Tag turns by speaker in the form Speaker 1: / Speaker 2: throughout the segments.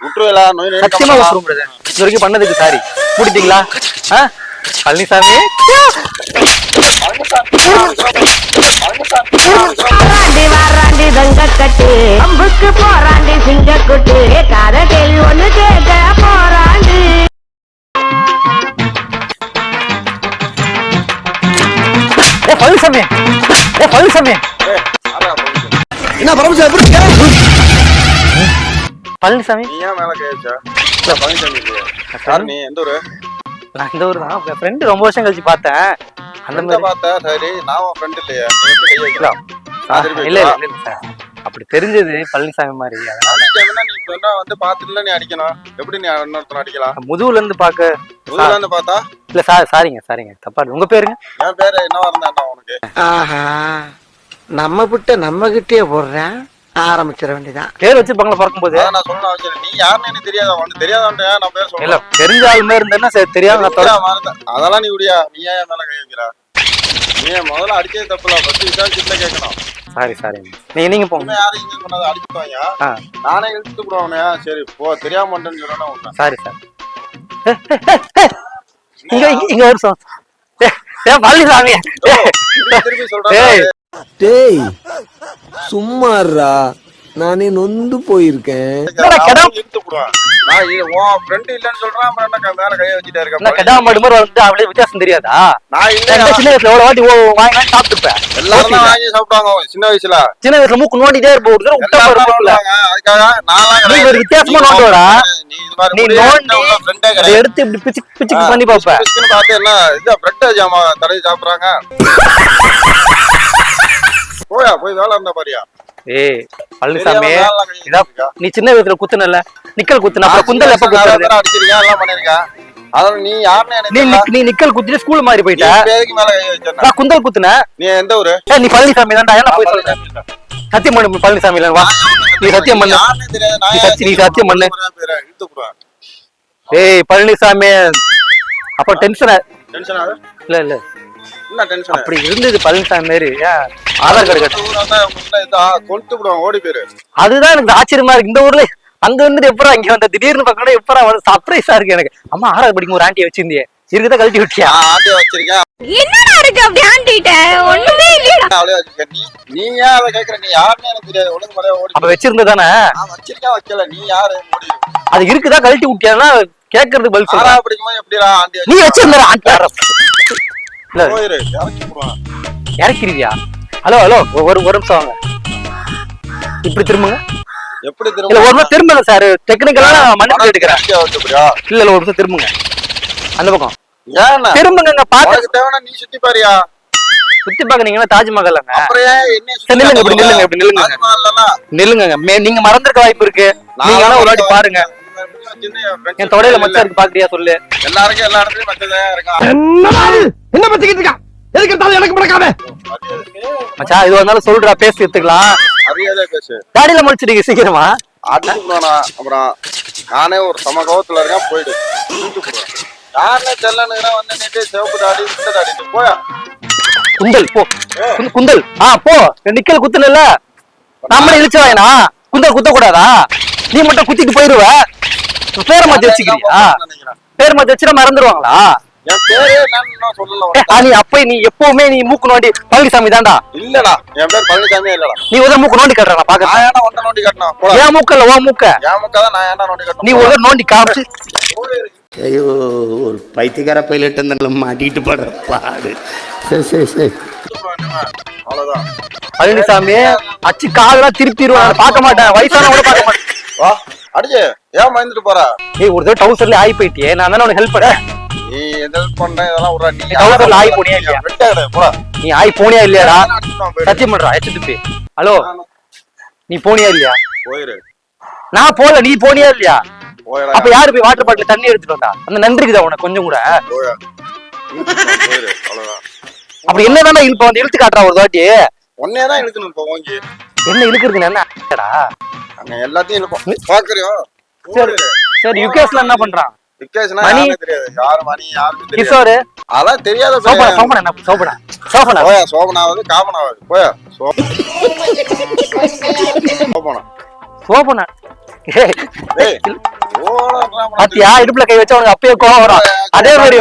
Speaker 1: விட்டுருவேலா நோய்
Speaker 2: சத்தியமா விட்டுரும் பிரதர் இது வரைக்கும் பண்ணதுக்கு சாரி முடிட்டீங்களா ஆ? பழனிசாமி?
Speaker 3: வாராண்டி தங்க கட்டு அம்புக்கு போராண்டி சிங்க குட்டு காத கேள்வி ஒண்ணு கேட்க போராண்டி.
Speaker 2: ஏ பழனிசாமி. ஏ பழனிசாமி.
Speaker 4: என்ன பரமசிவம் எப்படி? இருக்க?
Speaker 2: பழனிசாமி?
Speaker 1: நீ ஏன் மேல கை வச்சா? இல்ல பழனிசாமி யார் நீ? எந்த ஊரு?
Speaker 2: நான் இந்த ஊர் தான். ஃப்ரெண்டு ரொம்ப வருஷம் கழிச்சு பார்த்தேன். அந்த மாதிரி.
Speaker 1: பார்த்த சரி நான் உன் ஃப்ரெண்ட் இல்லையா.
Speaker 2: இல்ல. இல்ல சார். அப்படி தெரிஞ்சது பழனிசாமி மாதிரி. அதனால
Speaker 1: அடிச்சவனா நீ சொன்னா வந்து பாத்துட்டுல நீ அடிக்கணும். எப்படி நீ இன்னொருத்தன அடிக்கலாம்?
Speaker 2: முதுகுல இருந்து பார்க்க
Speaker 1: முதல்ல இருந்து பார்த்தா?
Speaker 2: இல்ல சார் சாரிங்க சாரிங்க. தப்பா. உங்க பேருங்க?
Speaker 1: என் பேரு என்னவா இருந்தா உனக்கு?
Speaker 4: ஆஹா. நம்ம விட்ட நம்ம கிட்டே போடுறேன். ஆரம்பிச்சிட வேண்டியதான்
Speaker 2: பேர் வச்சிருப்பாங்களா பிறக்கும் போது
Speaker 1: நான் சொல்ல அவசியம் இல்லை. நீ யாருன்னு எனக்கு தெரியாத? உனக்கு தெரியாதவன்ட்ட நான் பேர்
Speaker 2: இல்ல
Speaker 1: சொல்ல
Speaker 2: தெரிஞ்ச ஆளுமே இருந்தேன்னா சரி தெரியாம நான் தொட-
Speaker 1: அதெல்லாம் நீ விடியா நீ ஏன் மேல கை வைக்கிற? நீ ஏன் முதல்ல அடிச்சது தப்பு இல்ல ஃபர்ஸ்ட் விசாரிச்சுட்டு கேட்கணும்.
Speaker 2: சாரி சாரிங்க நீங்க நீங்க போங்க.
Speaker 1: யாரும் இங்க சொன்னது அடிச்சுட்டாங்க
Speaker 2: ஆ.
Speaker 1: நானே இழுத்து போடுவானே சரி போ தெரியாம மாட்டேன்னு சொன்னா உண்மை
Speaker 2: சாரி சார். இங்க இங்க- இங்க ஒரு சம் ஏ பழனிசாமி
Speaker 1: திருப்பி சொல்றேன்.
Speaker 4: டேய். சும்மாறா நானே நொந்து போயிருக்கேன்.
Speaker 2: என்னடா கெடா-
Speaker 1: நான்
Speaker 2: மாடு மாதிரி வந்து அவளே வித்தியாசம் தெரியாதா?
Speaker 1: நான்
Speaker 2: சின்ன வயசுல எவ்வளவு வாட்டி ஓ வாங்கி சாப்பிட்டுருப்பேன்
Speaker 1: எல்லாரும் வாங்கி சாப்பிடுவாங்க சின்ன வயசுல.
Speaker 2: சின்ன வயசுல மூக்கு நோண்டிட்டே இருப்போம் ஒரு தடவை விட்டா.
Speaker 1: அதுக்காக நான்லாம்
Speaker 2: நீ
Speaker 1: கிடையாது.
Speaker 2: ஒரு வித்தியாசமா
Speaker 1: நீ
Speaker 2: நோண்டுவடா? நோண்டி. எடுத்து இப்படி பிச்சு பிச்சு பண்ணி பாப்ப
Speaker 1: பார்த்து என்ன இது பிரெட் ஜாமா தடவி சாப்பிடுறாங்க. போயா? போய் வேலை இருந்தா பாரியா
Speaker 2: ஏய் பழனிசாமி. நீ சின்ன வயசுல குத்துனல நிக்கல் குத்துன அப்புறம் குந்தல் எப்ப குத்துறது?
Speaker 1: எல்லாம் பண்ணிருக்கேன். அதனால நீ யாருன்னு
Speaker 2: நீ நீ நிக்கல் குத்திட்டு ஸ்கூல்
Speaker 1: நீ
Speaker 2: போயிட்ட?
Speaker 1: இப்ப எதுக்கு மேல கை வச்சேன்னா?
Speaker 2: நான் குந்தல் குத்துன.
Speaker 1: நீ எந்த ஊரு?
Speaker 2: ஏய், நீ பழனிசாமி தான்டா ஏன் போய் சொல்றேன் சத்தியம் பண்ணு பழனிசாமி இல்ல. வா. நீ சத்தியம் பண்ணு நீ சத்தியம் பண்ணு. ஏய் பழனிசாமி அப்ப டென்ஷன்
Speaker 1: டென்ஷன்?
Speaker 2: இல்ல இல்ல. அப்படி இருந்தது பழனிசாமி மாதிரி ஏன் ஆதார் கார்டு கட்டு
Speaker 1: ஓடி போயிரு.
Speaker 2: அதுதான் எனக்கு ஆச்சரியமா இருக்கு இந்த ஊர்ல அங்க வந்துட்டு எப்பரா இங்க வந்த திடீர்னு பக்கம் எப்பரா வந்து சர்ப்ரைஸா இருக்கு எனக்கு அம்மா ஆறாவது படிக்கும் ஒரு ஆண்டியை வச்சிருந்தியே இருக்குதா கழட்டி விட்டியா
Speaker 1: நான் ஆட்டியை வச்சிருக்கேன்,
Speaker 3: என்னடா இருக்கு அப்படி ஆண்டிட்ட ஒண்ணுமே இல்லையா
Speaker 1: அவளே. நீ நீ ஏன் அதை கேக்குற? நீ யாருன்னு எனக்கு தெரியாது. ஒழுங்கு முறையா ஓடி
Speaker 2: அப்ப. வச்சிருந்ததானே
Speaker 1: நான் வச்சிருக்கேன், வைக்கல. நீ யாரு?
Speaker 2: அது இருக்குதா கழட்டி விட்டியானா கேக்குறதுக்கு பதில்
Speaker 1: ஆறாவது படிக்கும்போது எப்படிடா ஆண்டி
Speaker 2: நீ
Speaker 1: வச்சிருக்கா?
Speaker 2: வச்சிருந்த இல்ல
Speaker 1: போயிரு, இறக்கி போடுவான்.
Speaker 2: இறக்கிறியா ஹலோ ஹலோ ஒரு ஒரு நிமிஷம் வாங்க. இப்படி திரும்புங்க.
Speaker 1: எப்படி
Speaker 2: இல்ல
Speaker 1: திரும்ப
Speaker 2: ஒரு நிமிஷம் திரும்புங்க சார் டெக்னிக்கலா மன்னிப்பு எடுக்கிறேன்? இல்ல இல்ல ஒரு நிமிஷம் திரும்புங்க. அந்த பக்கம்? திரும்புங்க பாத்து
Speaker 1: நீ சுத்தி பாரியா.
Speaker 2: சுத்தி பாக்குறீங்கன்னா தாஜ்மஹால் நில்லுங்க, இப்படி நில்லுங்க, இப்படி நில்லுங்க. நில்லுங்க நீங்க மறந்துருக்க வாய்ப்பு இருக்கு. நீங்க ஒரு வாட்டி பாருங்க. என் தொடையில மச்சம் இருக்கு பாக்குறியா? சொல்லு.
Speaker 1: எல்லாருக்கும் எல்லா இடத்துலயும் மச்சதான் இருக்கான்
Speaker 4: என்ன பத்திக்கிட்டு இருக்கான் எதுக்கு எடுத்தாலும் எனக்கு பழக்காம
Speaker 2: மச்சான் இது வந்தாலும் சொல்றா பேசி எடுத்துக்கலாம்.
Speaker 1: அறியாதே பேசு.
Speaker 2: தாடியில முடிச்சிட்டீங்க சீக்கிரமா.
Speaker 1: அடிச்சு விடுவானா அப்புறம் நானே ஒரு சம கோவத்துல இருக்கேன் போயிடு. யாருன்னே தெரியலன்னு வந்து நேற்று சிவப்பு தாடி இந்த தாடி போயா?
Speaker 2: குந்தல் போ. குந்த- குந்தல் ஆ போ. நிக்கல் குத்துனல நம்மள இழுச்சு வாயினா? குந்தல் குத்த கூடாதா நீ மட்டும் குத்திட்டு போயிருவ. பேரை மாத்தி வச்சுக்கிறியா பேர் மாத்தி வச்சுட்டா மறந்துடுவாங்களா நீ அப்ப நீ எப்பவுமே நீ மூக்கு நோண்டி பழனிசாமி தான்டா.
Speaker 1: இல்லடா என் பேர் பழனிசாமியே இல்லடா.
Speaker 2: நீ ஒரு மூக்கு நோண்டி கட்டுறா பாக்க
Speaker 1: நான் ஏன்டா நோண்டி காட்டணும்
Speaker 2: ஓ மூக்க
Speaker 1: என் முக்காதான் நான் ஏன்டா நோண்டி
Speaker 2: நீ
Speaker 1: காட்டணும்
Speaker 2: ஒரு நோண்டி காமிச்சு.
Speaker 5: ஐயோ ஒரு பைத்தியக்கார பைலட் இருந்தாலும் மாட்டிக்கிட்டு படுற பாடு. சரி சரி சரி
Speaker 1: அவ்வளவுதான்.
Speaker 2: பழனிசாமி அச்சு காலெல்லாம் திருப்பிடுவான். பார்க்க மாட்டேன். வயசானவங்க பார்க்க மாட்டேன்.
Speaker 1: வா அடிச்சு. ஏன் பயந்துட்டு போற?
Speaker 2: ஏய் ஒரு தடவை டவுசர்ல ஆகி போயிட்டியே நான் தானே உனக்கு ஹெல்ப் பண்ணேன்.
Speaker 1: நீ எதில் பண்ண இதெல்லாம் விடுற நீ
Speaker 2: நீ டவுசர்ல ஆகி போனியா இல்லையா? நீ ஆகி போனியா இல்லையாடா. சத்தியம் பண்றா எச்சு துப்பி ஹலோ நீ போனியா இல்லையா?
Speaker 1: போயிரு.
Speaker 2: நான் போல நீ போனியா இல்லையா? அப்ப யாரு போய் வாட்டர் பாட்டில் தண்ணி எடுத்துட்டு வந்தா? அந்த நன்றி இருக்குதா உனக்கு கொஞ்சம் கூட? அப்படி என்னதானே இப்ப வந்து இழுத்து காட்டுறா ஒரு வாட்டி.
Speaker 1: உன்னே தான் இழுக்கணும் இப்போ ஓங்கி.
Speaker 2: என்ன இழுக்கிறதுக்கு என்ன
Speaker 1: எல்லாத்தையும் இழுப்போம். பாக்குறியோ?
Speaker 2: சரி. சரி யுகேஷ்ல என்ன பண்றான்? மணி?
Speaker 1: யாருமே தெரியாது. யாரு மணி யாருமே
Speaker 2: கிஷோரு?
Speaker 1: அதான் தெரியாத
Speaker 2: சோபனா. சோபனா என்ன? சோபனா. சோபனா.
Speaker 1: போயா சோபனாவது காமனாவது போயா சோபனா.
Speaker 2: சோபனா. ஏய், பாத்தியா இடுப்புல கை வச்சா உனக்கு அப்பயே கோவம் வரும். அதே மாதிரி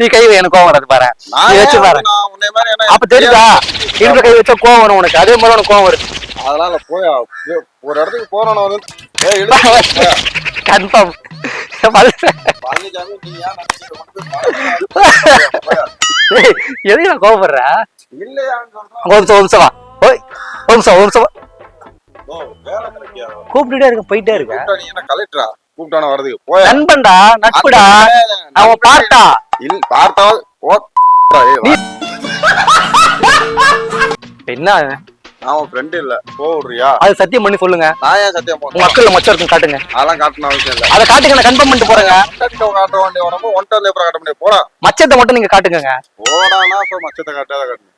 Speaker 2: நீ கை எனக்கு கோவம் வராது பாரு. நீ வச்சு பாரு. அப்ப தெரியுதா? இடுப்புல கை வச்சா கோவம் வரும் உனக்கு. அதே மாதிரி உனக்கு கோவம் வருது.
Speaker 1: அதனால போய் ஒரு இடத்துக்கு போறோம் வந்து.
Speaker 2: கன்ஃபார்ம். எதுக்கு நான் கோவப்படுற. கூப்பிட்டுட்டே இருக்க போயிட்டே இருக்க.
Speaker 1: கூப்பிட்டா நீ என்ன கலெக்டரா? கூப்பிட்டான வரதுக்கு? போய்?
Speaker 2: நண்பன்டா நட்புடா? அவன் பார்த்தா
Speaker 1: இல்ல ஏய்,
Speaker 2: என்ன
Speaker 1: நான் உன் ஃப்ரெண்ட் இல்ல. போடுறியா
Speaker 2: அது சத்தியம் பண்ணி சொல்லுங்க.
Speaker 1: நான் ஏன் சத்தியம் போடுறேன்
Speaker 2: அக்கல்ல மச்சம் இருக்கும் காட்டுங்க.
Speaker 1: அதெல்லாம் காட்டணும் அவசியம் இல்ல.
Speaker 2: அதை காட்டுங்க நான் கன்ஃபார்ம் பண்ணிட்டு போறேங்க.
Speaker 1: ஒன்றை காட்ட வேண்டிய உடம்பு ஒன்றை வந்து எப்பறம் காட்ட முடியும்? போடா.
Speaker 2: மச்சத்தை மட்டும் நீங்க காட்டுங்க
Speaker 1: போடானா இப்ப மச்சத்தை காட்டாத காட்டணும்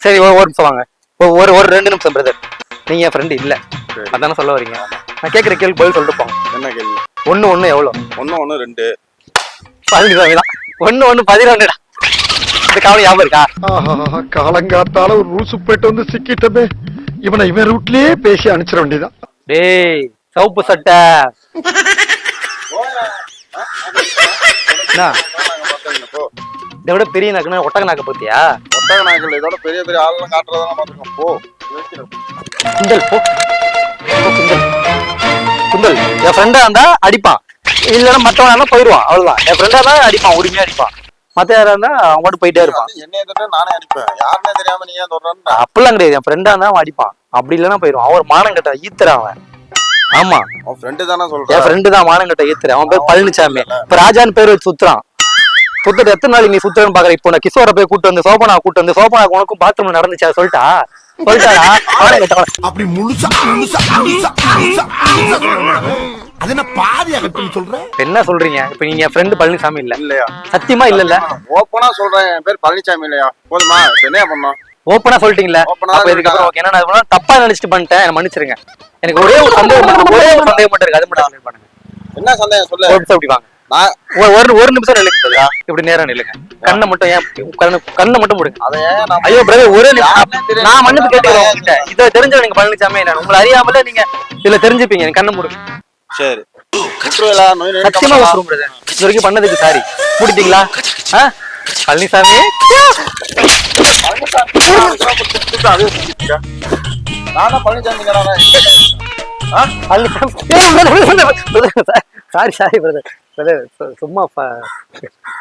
Speaker 2: சரி ஒரு நிமிஷம் வாங்க. ஒரு- ஒரு ரெண்டு நிமிஷம் பிரதர் நீங்க என் ஃப்ரெண்டு இல்ல. அதானே சொல்ல வரீங்க. நான் கேட்குற கேள்வி பதில் சொல்லிட்டு போங்க.
Speaker 1: என்ன கேள்வி?
Speaker 2: ஒண்ணு ஒண்ணு எவ்வளோ?
Speaker 1: ஒண்ணு ஒண்ணு ரெண்டு.
Speaker 2: பதினஞ்சு தான் ஒண்ணு ஒண்ணு பதினொன்னுடா. இந்த கவலை ஞாபகம் இருக்கா?
Speaker 6: காலங்காத்தால ஒரு ரூசு போயிட்டு வந்து சிக்கிட்டமே. இவனை இவன் ரூட்லயே பேசி அனுப்பிச்சிட வேண்டியதான்
Speaker 2: டேய் சவுப்பு சட்டை. இதை விட பெரிய நாக்குன்னா ஒட்டக நாக்க பத்தியா?
Speaker 1: ஒட்டக நாய்கள் இதோட பெரிய பெரிய ஆளுலாம் காட்டுறதெல்லாம் பாத்துருக்கோம் போ
Speaker 2: குந்தல் போ. போ, குந்தல். குந்தல் என் ஃப்ரெண்டா இருந்தா அடிப்பான். இல்லைன்னா மற்றவனா போயிடுவான். அவ்வளவுதான். என் ஃப்ரெண்டா இருந்தா அடிப்பான். உரிமையா அடிப்பான். மத்த யாரா இருந்தா அவன் மட்டும் போயிட்டே இருப்பான்.
Speaker 1: என்னைய தட்ட நானே அடிப்பேன். யாருன்னே தெரியாம நீ ஏன்
Speaker 2: அப்படிலாம் கிடையாது. என் ஃப்ரெண்டா இருந்தா அவன் அடிப்பான். அப்படி இல்லைன்னா போயிடுவான் அவன் ஒரு மானம் கட்ட ஈத்துறான் அவன். ஆமா.
Speaker 1: உன் ஃப்ரெண்டு தானே
Speaker 2: என்
Speaker 1: சொல்றேன்
Speaker 2: ஃப்ரெண்டு தான் மானம் கட்ட ஈத்துறேன் அவன் பேர் பழனிசாமி இப்ப ராஜான்னு பேர் வச்சு சுத்துறான். சுத்துட்டு எத்தனை நாள் நீ சுத்துறன்னு பாக்குற? இப்போ நான் கிஷோரை போய் கூட்டு வந்து சோபனா கூட்டு வந்து சோபனா உனக்கும் பாத்ரூம்ல நடந்துச்சா? சொல்லிட்டா? சொல்லிட்டாடா?
Speaker 7: அப்படி முழுசா முழுசா முழுசா. அது என்ன சொல்ற?
Speaker 2: சொல்றீங்க? இப்ப நீங்க ஃப்ரெண்டு பழனிசாமி இல்ல.
Speaker 1: இல்லையா?
Speaker 2: சத்தியமா இல்ல இல்ல
Speaker 1: ஓப்பனா சொல்றேன். என் பேர் பழனிசாமி இல்லையா? போதுமா? இப்ப என்ன பண்ணோம்?
Speaker 2: ஓப்பனா சொல்லிட்டீங்களா? அப்ப இதுக்கப்புறம் ஓகே என்ன தப்பா நினைச்சிட்டு பண்ணிட்டேன். மன்னிச்சிருங்க. எனக்கு ஒரே ஒரு சந்தேகம் ஒரே ஒரு சந்தேகம் மட்டும் இருக்கு. அது மட்டும் பண்ணுங்க
Speaker 1: என்ன சந்தேகம்? சொல்லு.
Speaker 2: இப்படி வாங்க.
Speaker 1: நான்
Speaker 2: ஒரு- ஒரு நிமிஷம் brother. இப்படி நேரம் நில்லுங்க. கண்ணை மட்டும் ஏன் கண்ணு கண்ணை மட்டும் மூடுங்க.
Speaker 1: அதை ஏன் நான்
Speaker 2: ஐயோ பிரதர் ஒரே. நான் மன்னிப்பு கேட்டுக்கிறேன் இதை தெரிஞ்ச நீங்க பழனிசாமி உங்களை அறியாமல நீங்க இதுல தெரிஞ்சுப்பீங்க. கண்ணை மூடுங்க.
Speaker 1: சரி. நோய்
Speaker 2: சத்தியமா இது வரைக்கும் பண்ணதுக்கு சாரி முடிட்டீங்களா ஆ? பழனிசாமி?
Speaker 1: நானும் பழனிசாமிங்கிறானா
Speaker 2: சாரி சாரி பிரதர் பிரதர் சும்மா ப-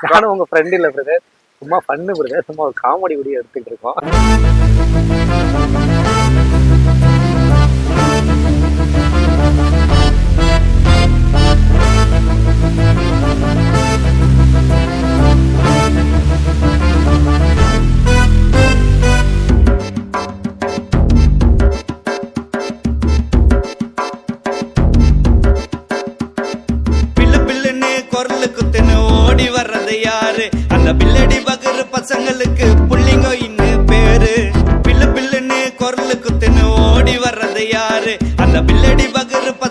Speaker 2: நானும் உங்க ஃப்ரெண்ட் இல்ல பிரதர் சும்மா பண்ணு பிரதர் சும்மா ஒரு காமெடி வீடியோ எடுத்துட்டு இருக்கோம்.